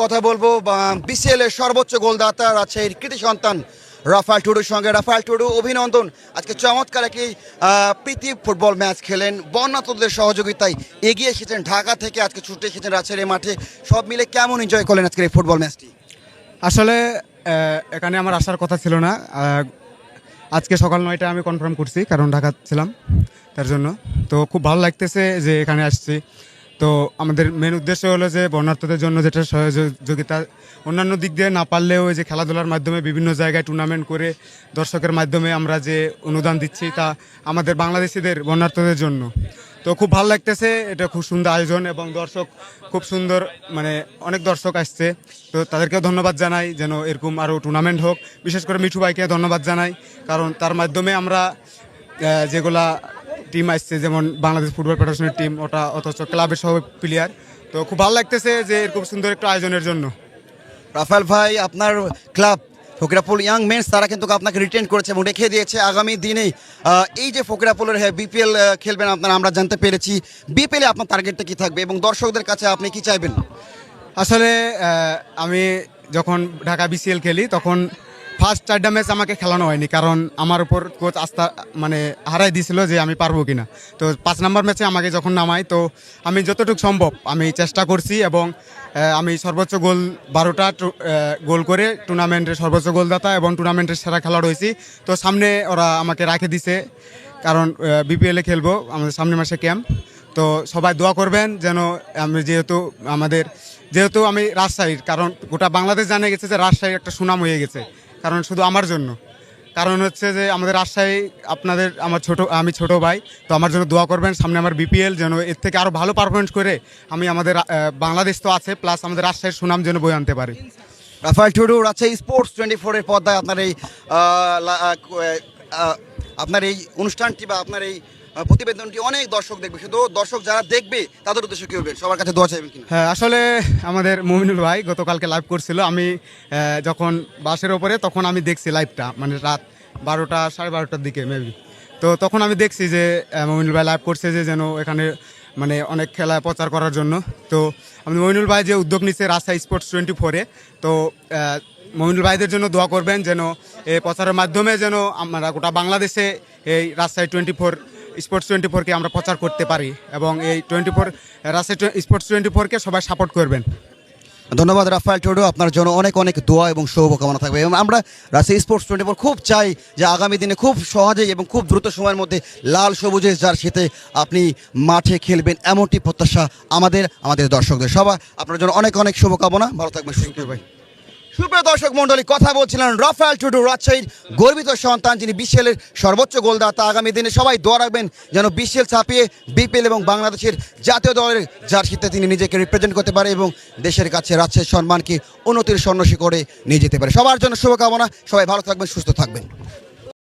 কথা বলব বিসিএল এর সর্বোচ্চ গোলদাতা রাজশাহীর কৃতি সন্তান রাফাল টুডুর সঙ্গে। রাফাল টুডু, অভিনন্দন। আজকে চমৎকার একটি প্রীতি ফুটবল ম্যাচ খেলেন। বন্যাতদের সহযোগিতায় এগিয়ে এসেছেন। ঢাকা থেকে আজকে ছুটে এসেছেন রাজশাহীর মাঠে। সব মিলে কেমন এনজয় করলেন আজকের এই ফুটবল ম্যাচটি? আসলে এখানে আমার আসার কথা ছিল না। আজকে সকাল নয়টা আমি কনফার্ম করছি, কারণ ঢাকা ছিলাম, তার জন্য। তো খুব ভালো লাগতেছে যে এখানে আসছি। তো আমাদের মেন উদ্দেশ্য হলো যে বর্ণার্থদের জন্য যেটা সহযোগিতা, অন্যান্য দিক দিয়ে না পারলেও যে খেলাধুলার মাধ্যমে বিভিন্ন জায়গায় টুর্নামেন্ট করে দর্শকের মাধ্যমে আমরা যে অনুদান দিচ্ছি তা আমাদের বাংলাদেশিদের, বর্ণার্থদের জন্য। তো খুব ভালো লাগতেছে, এটা খুব সুন্দর আয়োজন এবং দর্শক খুব সুন্দর মানে অনেক দর্শক আসছে। তো তাদেরকেও ধন্যবাদ জানাই, যেন এরকম আরও টুর্নামেন্ট হোক। বিশেষ করে মিঠু ভাইকে ধন্যবাদ জানাই, কারণ তার মাধ্যমে আমরা যেগুলা টিম আসছে যেমন বাংলাদেশ ফুটবল ফেডারেশনের টিম ওটা অথচ ক্লাবের সহ প্লেয়ার তো খুব ভালো লাগতেছে যে এরকম সুন্দর একটা আয়োজনের জন্য। রাফাল ভাই আপনার ক্লাব ফকিরাপুল ইয়াং মেন্স তারা কিন্তু আপনাকে রিটেন করেছে এবং রেখে দিয়েছে আগামী দিনে আহ, এই যে ফকিরাপুলের হ্যাঁ বিপিএল খেলবেন আপনারা আমরা জানতে পেরেছি। বিপিএলে আপনার টার্গেটটা কি থাকবে এবং দর্শকদের কাছে আপনি কি চাইবেন? আসলে আমি যখন ঢাকা বিসিএল খেলি তখন ফার্স্ট চারটা ম্যাচ আমাকে খেলানো হয়নি, কারণ আমার উপর কোচ আস্থা মানে হারাই দিয়েছিল যে আমি পারব কিনা। তো পাঁচ নম্বর ম্যাচে আমাকে যখন নামাই তো আমি যতটুকু সম্ভব আমি চেষ্টা করছি এবং আমি সর্বোচ্চ গোল বারোটা গোল করে টুর্নামেন্টের সর্বোচ্চ গোলদাতা এবং টুর্নামেন্টের সেরা খেলোয়াড় হয়েছি। তো সামনে ওরা আমাকে রাখে দিছে, কারণ বিপিএলে খেলব, আমাদের সামনে মাসে ক্যাম্প তো সবাই দোয়া করবেন যেন আমি যেহেতু আমাদের, যেহেতু আমি রাজশাহীর, কারণ গোটা বাংলাদেশ জানে গেছে যে রাজশাহীর একটা সুনাম হয়ে গেছে। কারণ শুধু আমার জন্য। কারণ হচ্ছে যে আমাদের রাজশাহী, আপনাদের আমার ছোট, আমি ছোট ভাই, তো আমার জন্য দোয়া করবেন, সামনে আমার বিপিএল যেন এর থেকে আরও ভালো পারফরমেন্স করে আমি আমাদের বাংলাদেশ তো আছে প্লাস আমাদের রাজশাহীর সুনাম যেন বই আনতে পারি। Rafael Tudu, Rajshahi sports twenty ফোরের পর্দায় আপনার এই আপনার এই অনুষ্ঠানটি বা আপনার এই প্রতিবেদনটি অনেক দর্শক দেখবে। শুধু দর্শক যারা দেখবে, তাদের উদ্দেশ্যে কী বলবেন সবার কাছে দোয়া চাইবেন কিনা? হ্যাঁ আসলে আমাদের মমিনুল ভাই গতকালকে লাইভ করছিল। আমি যখন বাসের ওপরে, তখন আমি দেখছি লাইভটা মানে রাত বারোটা, সাড়ে বারোটার দিকে মেবি তো তখন আমি দেখছি যে মমিনুল ভাই লাইভ করছে যে, যেন এখানে মানে অনেক খেলা প্রচার করার জন্য। তো আমি মমিনুল ভাই যে উদ্যোগ নিচ্ছে রাজশাহী স্পোর্টস টোয়েন্টি ফোরে তো মমিনুল ভাইদের জন্য দোয়া করবেন যেন এই প্রচারের মাধ্যমে যেন আমরা গোটা বাংলাদেশে এই Rajshahi twenty four sports twenty ফোরকে আমরা প্রচার করতে পারি এবং এই twenty four Rajshahi sports twenty ফোরকে সবাই সাপোর্ট করবেন। ধন্যবাদ, রাফায়েল টুডু। আপনার জন্য অনেক অনেক দোয়া এবং শুভকামনা থাকবে। এবং আমরা রাজশাহী স্পোর্টস টোয়েন্টি ফোর খুব চাই যে আগামী দিনে খুব সহজেই এবং খুব দ্রুত সময়ের মধ্যে লাল সবুজে যার সাথে আপনি মাঠে খেলবেন এমনটি প্রত্যাশা আমাদের আমাদের দর্শকদের। সবাই আপনার জন্য অনেক অনেক শুভকামনা। ভালো থাকবেন, সুস্থ ভাই সুপ্রিয় দর্শক মন্ডলী কথা বলছিলেন রাফায়েল টুডু রাজশাহীর গর্বিত সন্তান যিনি বিশ্বের সর্বোচ্চ গোলদাতা। আগামী দিনে সবাই দোয়া রাখবেন যেন বিশ্বের ছাপিয়ে বিপিএল এবং বাংলাদেশের জাতীয় দলের জার্সিতে তিনি নিজেকে রিপ্রেজেন্ট করতে পারে এবং দেশের কাছে রাজশাহীর সম্মানকে উন্নতির স্বর্ণশী করে নিয়ে যেতে পারে। সবার জন্য শুভকামনা। সবাই ভালো থাকবেন, সুস্থ থাকবেন।